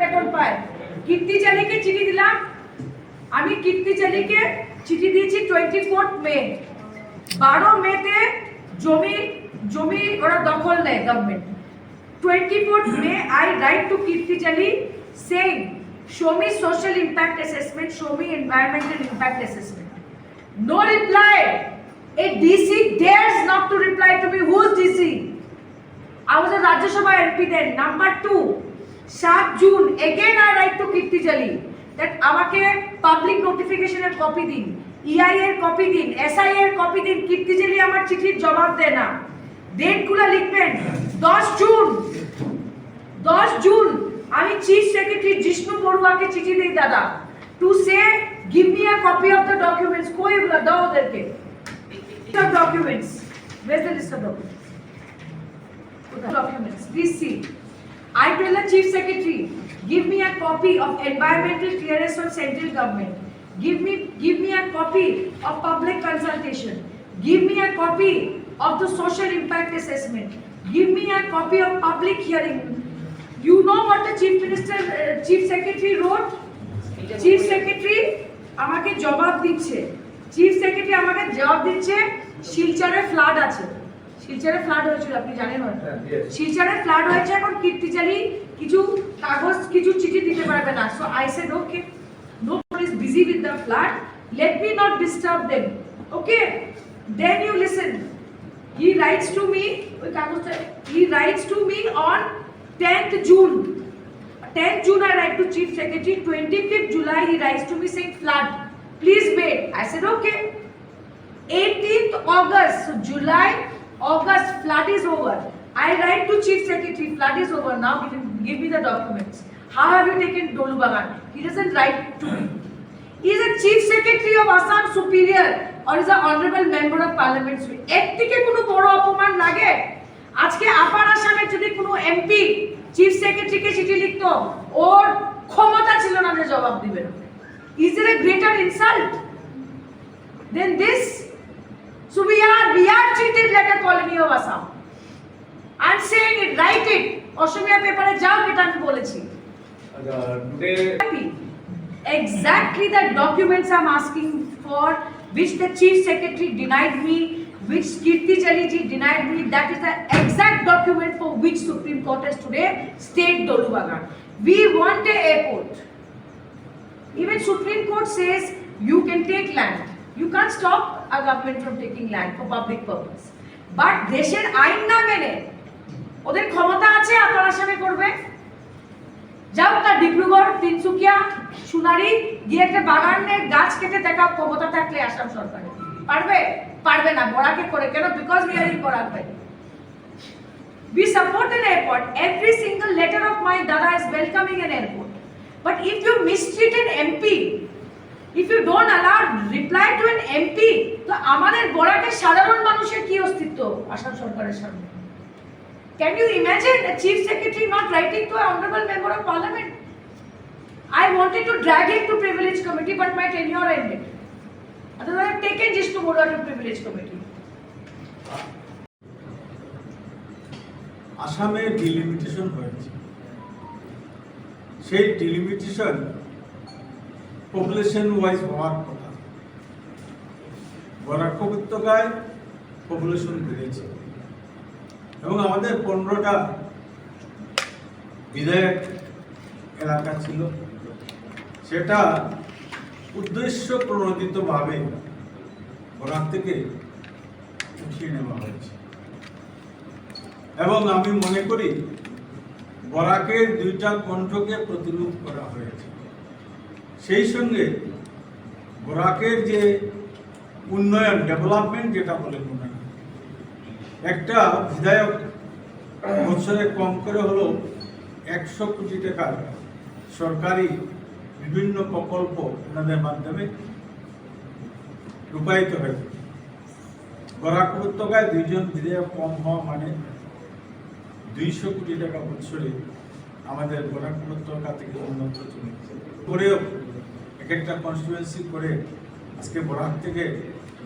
Petrol পায়। কীর্তি চালিকে চিঠি দিলাম। আমি কীর্তি চালিকে চিঠি দিয়েছি টোয়েন্টি ফোর্থ মে। বারো মে তে জমি জমি ওরা দখল নেয় government twenty fourth May I write to Kirti চালি সেম সোমি social impact assessment Somy environmental impact assessment no reply A DC dares not to reply to be whose DC আমাদের Rajya Sabha MP then number two সাত June, again I write to Kirti জালি that আমাকে public নোটিফিকেশনের copy দিন ইআই এর copy দিন SI এর copy দিন কীর্তি জালি আমার চিঠির জবাব দেয় না। ডেটগুলো লিখবেন, দশ জুন দশ জুন, আমি চিফ সেক্রেটারি জিষ্ণু বড়ুয়াকে চিঠি দিই, দাদা to say give me a copy of the documents কই এগুলো, দাও ওদেরকে। Documents where's the list of documents? I tell the chief secretary, give me a copy of environmental clearance from central government. Give me, give me a copy of public consultation. Give me a copy of the social impact assessment. Give me a copy of public hearing. You know what the chief minister, uh, chief secretary wrote? Chief secretary আমাকে জবাব দিচ্ছে chief secretary আমাকে জবাব দিচ্ছে শিলচরে flood আছে শিলচরে flood হয়েছিল আপনি জানেন হয়তো হ্যাঁ, yes. শিলচরে ফ্লাড হয়েছে এখন কীর্তিচালি কিছু কাগজ কিছু চিঠি দিতে পারবে না so I said okay no is busy with the flood let me not disturb them okay then you listen he writes to me ওই কাগজটা he writes to me on tenth June 10th June I write to Chief Secretary, 25th July he writes to me saying flood. Please wait. I said okay. 18th August, so July, August, flood is over. I write to Chief Secretary, flood is over now, give, him, give me the documents. How have you taken Dolu Bagan? He doesn't write to me. He is a Chief Secretary of Assam Superior or is an Honorable Member of Parliament. এর থেকে কোনো বড় অপমান লাগে আজকে আপার আসামের যদি কোনো এমপি চিফ সেক্রেটারিকে চিঠি লিখতো ওর ক্ষমতা ছিল না যে জবাব দিবে না is uh a greater insult than this So we are we are treated like a colony of Assam I am saying it right it Asomiya পেপারে যাও যেটা আমি বলেছি Uh, today, happy. Exactly the documents I'm asking for, which the chief secretary denied me, which Kirti Jaliji denied me, that is the exact document for which Supreme Court has today stayed Dolubagan. We want a airport. Even Supreme Court says you can take land. You can't stop a government from taking land for public purpose. But দেশের আইন না মেনে ওদের ক্ষমতা আছে আপনার আসামে করবে যাও তার ডিব্রুগড় তিনসুকিয়া সোনারি গিয়ে একটা বাগানের গাছ কেটে দেখা ক্ষমতা থাকলে আসাম সরকার পারবে পারবে না বরাকে করে কেন because we are in valley We support an airport. Every single letter of my dada is welcoming an airport. But if you mistreat an MP, if you don't allow reply to an MP, তো আমাদের বরাকের সাধারণ মানুষের কি অস্তিত্ব আসাম সরকারের সামনে imagine a chief secretary not writing to an honorable member of parliament? I wanted to drag him to privilege committee, but my tenure ended. Otherwise, I've taken Jishnu Boda to privilege committee. আসামে delimitation হয়েছে সেই delimitation population wise হওয়ার কথা। বরাক উপত্যকায় population বেড়েছে। এবং আমাদের পনেরোটা বিধায়ক এলাকা ছিল। সেটা উদ্দেশ্য প্রণোদিতভাবে বরাক থেকে উঠিয়ে নেওয়া হয়েছে। এবং আমি মনে করি, বরাকের দুইটা কণ্ঠকে প্রতিরোধ করা হয়েছে। সেই সঙ্গে বরাকের যে উন্নয়ন ডেভেলপমেন্ট যেটা বলে হয়, একটা বিধায়ক বছরে কম করে হলো একশো কোটি টাকার সরকারি বিভিন্ন প্রকল্প ওনাদের মাধ্যমে রূপায়িত হয়েছে বরাক উপত্যকায় দুইজন বিধায়ক কম হওয়া মানে দুইশো কোটি টাকা বছরে আমাদের বরাক উপত্যকা থেকে উন্নত চলেছে করেও একটা কনস্টিটুয়েন্সি করে আজকে বরাক থেকে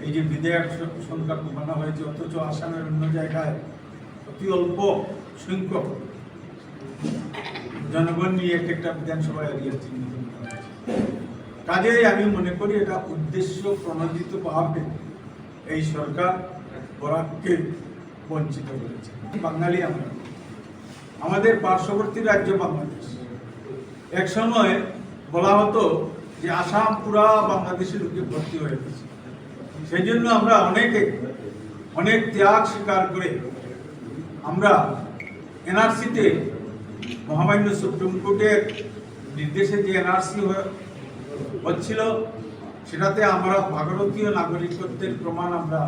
এই যে বিধায়ক সংখ্যা কমানো হয়েছে, অথচ আসামের অন্য জায়গায় অতি অল্প সংখ্যক জনগণ নিয়ে এক একটা বিধানসভা এরিয়া চিহ্নিত কাজেই আমি মনে করি এটা উদ্দেশ্য প্রণোদিত ভাবে এই সরকার বরাককে বঞ্চিত করেছে। বাঙালি আমরা। আমাদের পার্শ্ববর্তী রাজ্য বাংলাদেশ। এক সময় বলা হতো যে আসাম পুরা বাংলাদেশের লোকে ভর্তি হয়ে গেছে। সেই জন্য আমরা অনেকে, অনেক ত্যাগ স্বীকার করে আমরা এনআরসিতে, মহামান্য সুপ্রিম কোর্টের নির্দেশে যে এনআরসি হচ্ছিল, সেটাতে আমরা ভারতীয় নাগরিকত্বের প্রমাণ আমরা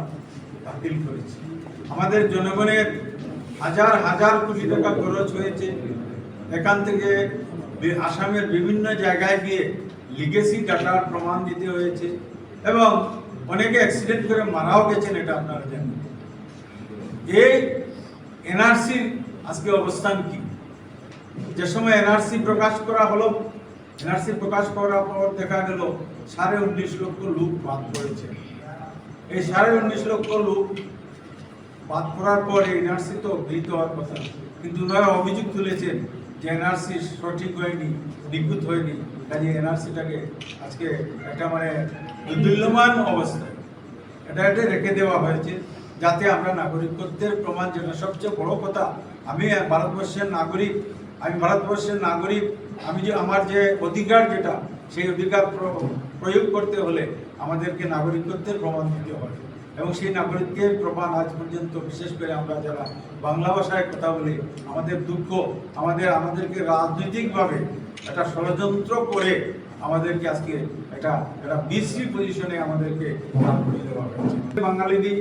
দাখিল করেছি। আমাদের জনগণের হাজার হাজার কোটি টাকা খরচ হয়েছে। এখান থেকে আসামের বিভিন্ন জায়গায় গিয়ে লিগেসি ডাটার প্রমাণ দিতে হয়েছে এবং অনেকে অ্যাক্সিডেন্ট করে মারাও গেছেন, এটা আপনারা জানেন। এই এনআরসির আজকে অবস্থান কি? যে সময় এনআরসি প্রকাশ করা হলো, এনআরসি প্রকাশ করার পর দেখা গেল, সাড়ে উনিশ লক্ষ লোক বাদ পড়েছে। এই সাড়ে উনিশ লক্ষ লোক বাদ পড়ার পর এই এনআরসি তো গৃহীত হওয়ার কথা, কিন্তু ওনারা অভিযোগ তুলেছেন যে এনআরসি সঠিক হয়নি, নিখুঁত হয়নি, কাজে এনআরসিটাকে আজকে একটা মানে দুর্দুল্যমান অবস্থায়। এটা এটা রেখে দেওয়া হয়েছে, যাতে আমরা নাগরিকত্বের প্রমাণ যেটা সবচেয়ে বড় কথা, আমি ভারতবর্ষের নাগরিক, আমি ভারতবর্ষের নাগরিক, আমি যে আমার যে অধিকার যেটা, সেই অধিকার প্রয়োগ করতে হলে আমাদেরকে নাগরিকত্বের প্রমাণ দিতে হবে। এবং সেই নাগরিকদের প্রমাণ আজ পর্যন্ত, বিশেষ করে আমরা যারা বাংলা ভাষায় কথা বলি, আমাদের দুঃখ, আমাদের, আমাদেরকে রাজনৈতিকভাবে একটা ষড়যন্ত্র করে আমাদেরকে আজকে একটা একটা বিশ্রী পজিশনে আমাদেরকে বাঙালিদের